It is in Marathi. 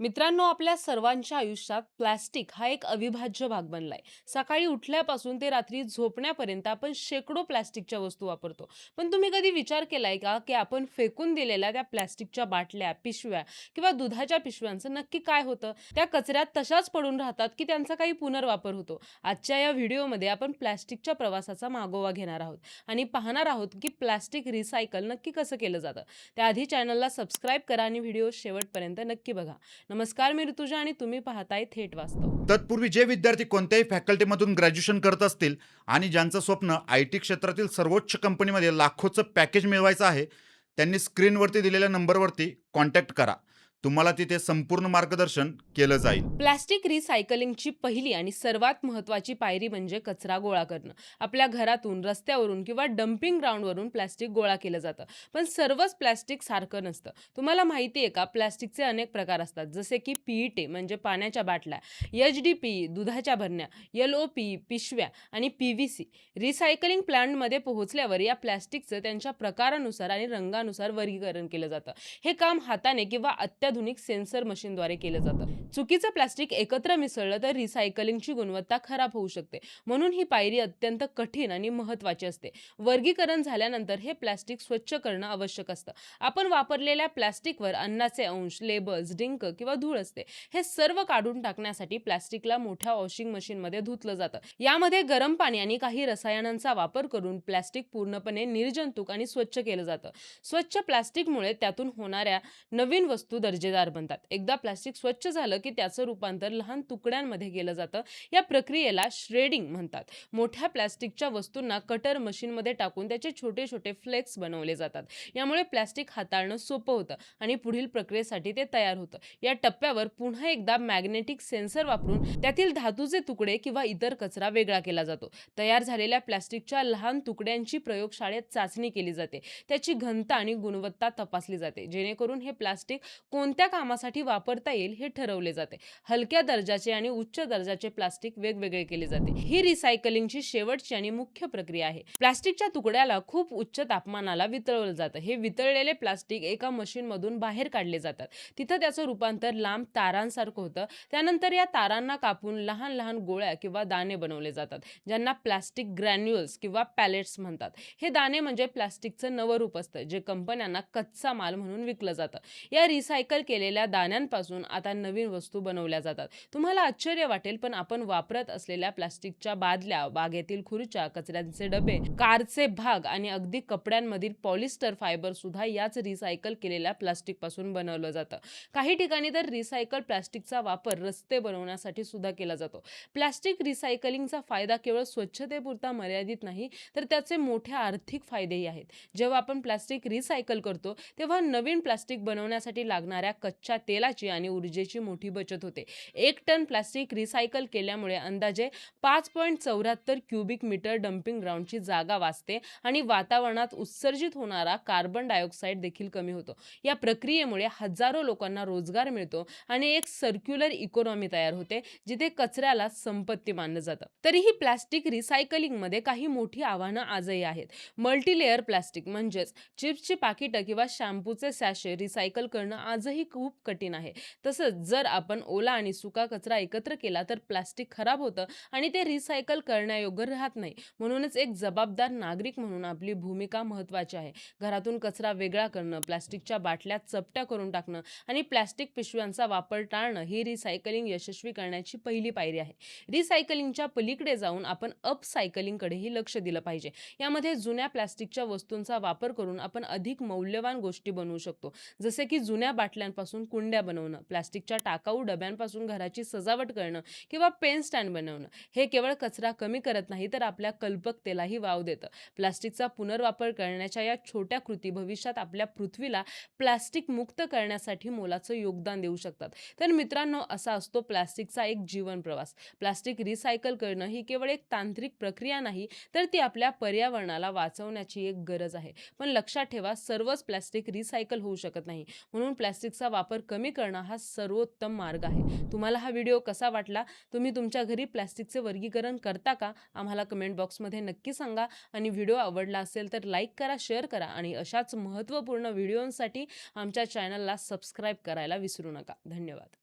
मित्रांनो आपल्या सर्वांच्या आयुष्यात प्लॅस्टिक हा एक अविभाज्य भाग बनलाय. सकाळी उठल्यापासून ते रात्री झोपण्यापर्यंत आपण शेकडो प्लॅस्टिकच्या वस्तू वापरतो. पण तुम्ही कधी विचार केलाय का की आपण फेकून दिलेल्या त्या प्लॅस्टिकच्या बाटल्या पिशव्या किंवा दुधाच्या पिशव्यांचं नक्की काय होतं? त्या कचऱ्यात तशाच पडून राहतात की त्यांचा काही पुनर्वापर होतो? आजच्या या व्हिडिओमध्ये आपण प्लॅस्टिकच्या प्रवासाचा मागोवा घेणार आहोत आणि पाहणार आहोत की प्लॅस्टिक रिसायकल नक्की कसं केलं जातं. त्याआधी चॅनलला सबस्क्राईब करा आणि व्हिडिओ शेवटपर्यंत नक्की बघा. नमस्कार मी ऋतुजा आणि तुम्ही पाहताय थेट वास्तव. तत्पूर्वी जे विद्यार्थी कोणत्याही फॅकल्टीमधून ग्रॅज्युएशन करत असतील आणि ज्यांचं स्वप्न आय टी क्षेत्रातील सर्वोच्च कंपनीमध्ये लाखोचं पॅकेज मिळवायचं आहे त्यांनी स्क्रीनवरती दिलेल्या नंबरवरती कॉन्टॅक्ट करा. तुम्हाला तिथे संपूर्ण मार्गदर्शन केलं जाईल. प्लास्टिक रिसायकलिंगची पहिली आणि सर्वात महत्त्वाची पायरी म्हणजे कचरा गोळा करणं. आपल्या घरातून रस्त्यावरून किंवा डम्पिंग ग्राउंडवरून प्लास्टिक गोळा केलं जातं. पण सर्वच प्लॅस्टिक सारखं नसतं. तुम्हाला माहिती आहे का प्लास्टिकचे अनेक प्रकार असतात. जसे की पीईटे म्हणजे पाण्याच्या बाटल्या एच डी पी दुधाच्या भरण्या एल ओ पी पिशव्या आणि पी व्ही सी. रिसायकलिंग प्लांटमध्ये पोहोचल्यावर या प्लॅस्टिकचं त्यांच्या प्रकारानुसार आणि रंगानुसार वर्गीकरण केलं जातं. हे काम हाताने किंवा अत्याधुनिक सेन्सर मशीनद्वारे केलं जातं. चुकीचं प्लास्टिक एकत्र मिसळलं तर रिसायकलिंगची गुणवत्ता खराब होऊ शकते. म्हणून ही पायरी अत्यंत कठीण आणि महत्त्वाची असते. वर्गीकरण झाल्यानंतर हे प्लास्टिक स्वच्छ करणं आवश्यक असतं. आपण वापरलेल्या प्लास्टिकवर अन्नाचे अंश लेबल्स डिंक किंवा धूळ असते. हे सर्व काढून टाकण्यासाठी प्लास्टिकला मोठ्या वॉशिंग मशीनमध्ये धुतलं जातं. यामध्ये गरम पाणी आणि काही रसायनांचा वापर करून प्लास्टिक पूर्णपणे निर्जंतुक आणि स्वच्छ केलं जातं. स्वच्छ प्लास्टिकमुळे त्यातून होणाऱ्या नवीन वस्तू दर्जा दर्जेदार बनतात. एकदा प्लास्टिक स्वच्छ झालं की त्याचं रूपांतर लहान तुकड्यांमध्ये केलं जातं. या प्रक्रियेला श्रेडिंग म्हणतात. मोठ्या प्लॅस्टिकच्या वस्तूंना कटर मशीनमध्ये टाकून त्याचे छोटे छोटे फ्लेक्स बनवले जातात. यामुळे प्लॅस्टिक हाताळणं सोपं होतं आणि पुढील प्रक्रियेसाठी ते तयार होतं. या टप्प्यावर पुन्हा एकदा मॅग्नेटिक सेन्सर वापरून त्यातील धातूचे तुकडे किंवा इतर कचरा वेगळा केला जातो. तयार झालेल्या प्लॅस्टिकच्या लहान तुकड्यांची प्रयोगशाळेत चाचणी केली जाते. त्याची घनता आणि गुणवत्ता तपासली जाते. जेणेकरून हे प्लास्टिक कोण कोणत्या कामासाठी वापरता येईल हे ठरवले जाते. हलक्या दर्जाचे आणि उच्च दर्जाचे प्लास्टिक वेगवेगळे केले जाते. ही रिसायकलिंगची शेवटची आणि मुख्य प्रक्रिया आहे. प्लास्टिकच्या तुकड्याला खूप उच्च तापमानाला वितळवलं जातं. हे वितळलेले प्लास्टिक एका मशीन मधून बाहेर काढले जातात. तिथं त्याचं रूपांतर लांब तारांसारखं होतं. त्यानंतर या तारांना कापून लहान लहान गोळ्या किंवा दाणे बनवले जातात ज्यांना प्लास्टिक ग्रॅन्युअल्स किंवा पॅलेट्स म्हणतात. हे दाणे म्हणजे प्लास्टिकचं नवं रूप असतं जे कंपन्यांना कच्चा माल म्हणून विकलं जातं. या रिसायकल केलेल्या दाण्यांपासून आता नवीन वस्तू बनवल्या जातात. तुम्हाला आश्चर्य वाटेल पण आपण वापरत असलेल्या प्लास्टिकच्या बादल्या बागेतील खुर्च्या कचऱ्यांचे डबे कारचे भाग आणि अगदी कपड्यांमधील पॉलिस्टर फायबर सुद्धा याच रिसायकल केलेल्या प्लास्टिकपासून बनवलं जातं. काही ठिकाणी तर रिसायकल प्लास्टिकचा वापर रस्ते बनवण्यासाठी सुद्धा केला जातो. प्लास्टिक रिसायकलिंगचा फायदा केवळ स्वच्छतेपुरता मर्यादित नाही तर त्याचे मोठे आर्थिक फायदेही आहेत. जेव्हा आपण प्लास्टिक रिसायकल करतो तेव्हा नवीन प्लास्टिक बनवण्यासाठी लागणाऱ्या कच्च्या तेलाची आणि ऊर्जेची मोठी बचत होते. एक टन प्लास्टिक रिसायकल केल्यामुळे अंदाजे पाच पॉईंट चौऱ्याहत्तर क्युबिक मीटर डम्पिंग ग्राउंडची जागा वाचते आणि वातावरणात उत्सर्जित होणारा कार्बन डायऑक्साईड देखील कमी होतो. या प्रक्रियेमुळे हजारो लोकांना रोजगार मिळतो आणि एक सर्क्युलर इकॉनॉमी तयार होते जिथे कचऱ्याला संपत्ती मानलं जातं. तरीही प्लास्टिक रिसायकलिंगमध्ये काही मोठी आव्हानं आजही आहेत. मल्टीलेअर प्लास्टिक म्हणजेच चिप्सची पाकिटं किंवा शॅम्पूचे सॅशे रिसायकल करणं आजही खूप कठीण आहे. तसंच जर आपण ओला आणि सुका कचरा एकत्र केला तर प्लास्टिक खराब होतं आणि ते रिसायकल करण्यायोग्य राहत नाही. म्हणूनच एक जबाबदार नागरिक म्हणून आपली भूमिका महत्त्वाची आहे. घरातून कचरा वेगळा करणं प्लास्टिकच्या बाटल्या चपट्या करून टाकणं आणि प्लास्टिक पिशव्यांचा वापर टाळणं ही रिसायकलिंग यशस्वी करण्याची पहिली पायरी आहे. रिसायकलिंगच्या पलीकडे जाऊन आपण अपसायकलिंगकडेही लक्ष दिलं पाहिजे. यामध्ये जुन्या प्लास्टिकच्या वस्तूंचा वापर करून आपण अधिक मौल्यवान गोष्टी बनवू शकतो. जसे की जुन्या बाटल्या बाटल्यांपासून कुंड्या बनवणं प्लास्टिकच्या टाकाऊ डब्यांपासून घराची सजावट करणं किंवा पेन स्टँड बनवणं हे केवळ कचरा कमी करत नाही तर आपल्या कल्पकतेलाही वाव देतं. प्लास्टिकचा पुनर्वापर करण्याच्या या छोट्या कृती भविष्यात आपल्या पृथ्वीला प्लास्टिक मुक्त करण्यासाठी मोलाचं योगदान देऊ शकतात. तर मित्रांनो असा असतो प्लास्टिकचा एक जीवन प्रवास. प्लास्टिक रिसायकल करणं ही केवळ एक तांत्रिक प्रक्रिया नाही तर ती आपल्या पर्यावरणाला वाचवण्याची एक गरज आहे. पण लक्षात ठेवा सर्वच प्लास्टिक रिसायकल होऊ शकत नाही. म्हणून प्लास्टिक प्लास्टिकचा वापर कमी करणं हा सर्वोत्तम मार्ग आहे. तुम्हाला हा व्हिडिओ कसा वाटला? तुम्ही तुमच्या घरी प्लास्टिकचे वर्गीकरण करता का? आम्हाला कमेंट बॉक्समध्ये नक्की सांगा. आणि व्हिडिओ आवडला असेल तर लाईक करा शेअर करा आणि अशाच महत्त्वपूर्ण व्हिडिओंसाठी आमच्या चॅनलला सबस्क्राईब करायला विसरू नका. धन्यवाद.